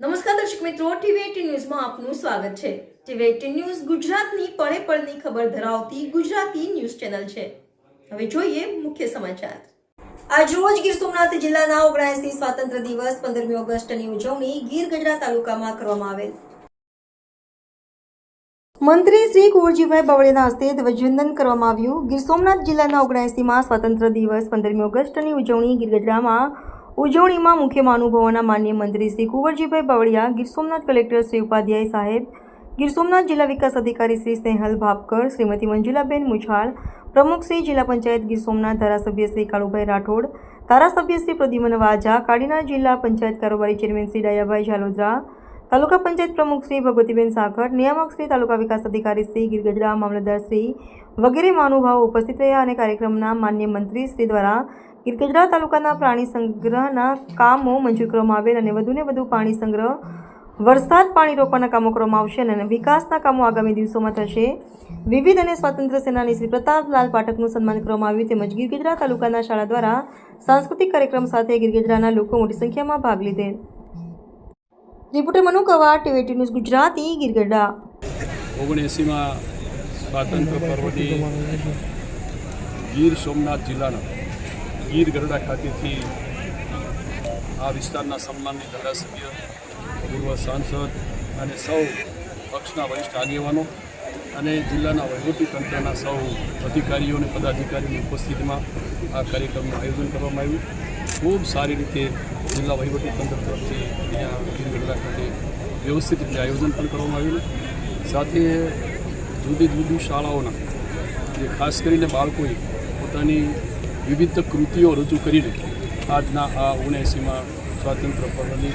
નમસ્કાર દર્શક મિત્રો, ટીવી ન્યૂઝમાં આપનું સ્વાગત છે. ટીવી ન્યૂઝ ગુજરાતની પળે પળની ખબર ધરાવતી ગુજરાતી ન્યૂઝ ચેનલ છે. હવે જોઈએ મુખ્ય સમાચાર. આજ રોજ ગીર સોમનાથ જિલ્લાના ઓગણસી સ્વાતંત્ર્ય દિવસ પંદરમી ઓગસ્ટની ઉજવણી ગીર ગઢડા તાલુકામાં કરવામાં આવેલ. મંત્રી શ્રી કુંવરજીભાઈ બવળેના હસ્તે ધ્વજવંદન કરવામાં આવ્યું. ગીર સોમનાથ જિલ્લાના ઓગણએંસીમાં સ્વાતંત્ર્ય દિવસ પંદરમી ઓગસ્ટની ઉજવણી ગીર ગઢડામાં ઉજવણીમાં મુખ્ય મહાનુભાવોના માન્ય મંત્રી શ્રી કુંવરજીભાઈ બાવળિયા, ગીર સોમનાથ કલેક્ટર શ્રી ઉપાધ્યાય સાહેબ, ગીર સોમનાથ જિલ્લા વિકાસ અધિકારી શ્રી સ્નેહલ ભાપકર, શ્રીમતી મંજુલાબેન મુછાળ, પ્રમુખ શ્રી જિલ્લા પંચાયત ગીર સોમનાથ ધારાસભ્ય શ્રી કાળુભાઈ રાઠોડ, ધારાસભ્ય શ્રી પ્રદ્યુમન વાજા, કાડીના જિલ્લા પંચાયત કારોબારી ચેરમેન શ્રી ડાયાભાઈ ઝાલોદરા તાલુકા પંચાયત પ્રમુખ શ્રી ભગવતીબેન સાકર, નિયામક શ્રી તાલુકા વિકાસ અધિકારી શ્રી ગીરગઢડા મામલતદાર શ્રી વગેરે મહાનુભાવો ઉપસ્થિત રહ્યા અને કાર્યક્રમના માન્ય મંત્રી શ્રી દ્વારા ગીરગઢડા તાલુકાના પ્રાણી સંગ્રહના કામો મંજૂર કરવામાં આવેલ અને વધુને વધુ પાણી સંગ્રહ, વરસાદ પાણી રોકવાના કામો કરવામાં આવશે અને વિકાસના કામો આગામી દિવસોમાં થશે. વિવિધ અને સ્વાતંત્ર્ય સેનાની શ્રી પ્રતાપલાલ પાઠકનું સન્માન કરવામાં આવ્યું તેમજ ગીરગઢડા તાલુકાના શાળા દ્વારા સાંસ્કૃતિક કાર્યક્રમ સાથે ગીરગઢડાના લોકો મોટી સંખ્યામાં ભાગ લીધે. Reporter Manu Kavar TV news Gujarati, Girgadhada. ઓગણએંસીમાં સ્વાતંત્ર્ય પર્વની ગીર સોમનાથ જિલ્લાના ગીર ગરડા ખાતેથી આ વિસ્તારના સન્માનની ધારાસભ્ય, પૂર્વ સાંસદ અને સૌ પક્ષના વરિષ્ઠ આગેવાનો અને જિલ્લાના તંત્રના સૌ અધિકારીઓ અને પદાધિકારીઓની ઉપસ્થિતિમાં આ કાર્યક્રમનું આયોજન કરવામાં આવ્યું. ખૂબ સારી રીતે જિલ્લા તંત્ર તરફથી અહીંયા ગીર ગરડા ખાતે વ્યવસ્થિત રીતે આયોજન પણ કરવામાં આવ્યું સાથે જુદી જુદી શાળાઓના, જે ખાસ કરીને બાળકોએ પોતાની વિવિધ કૃતિઓ રજૂ કરીને આજના આ ઓગણએંસીમાં સ્વાતંત્ર્ય પર્વની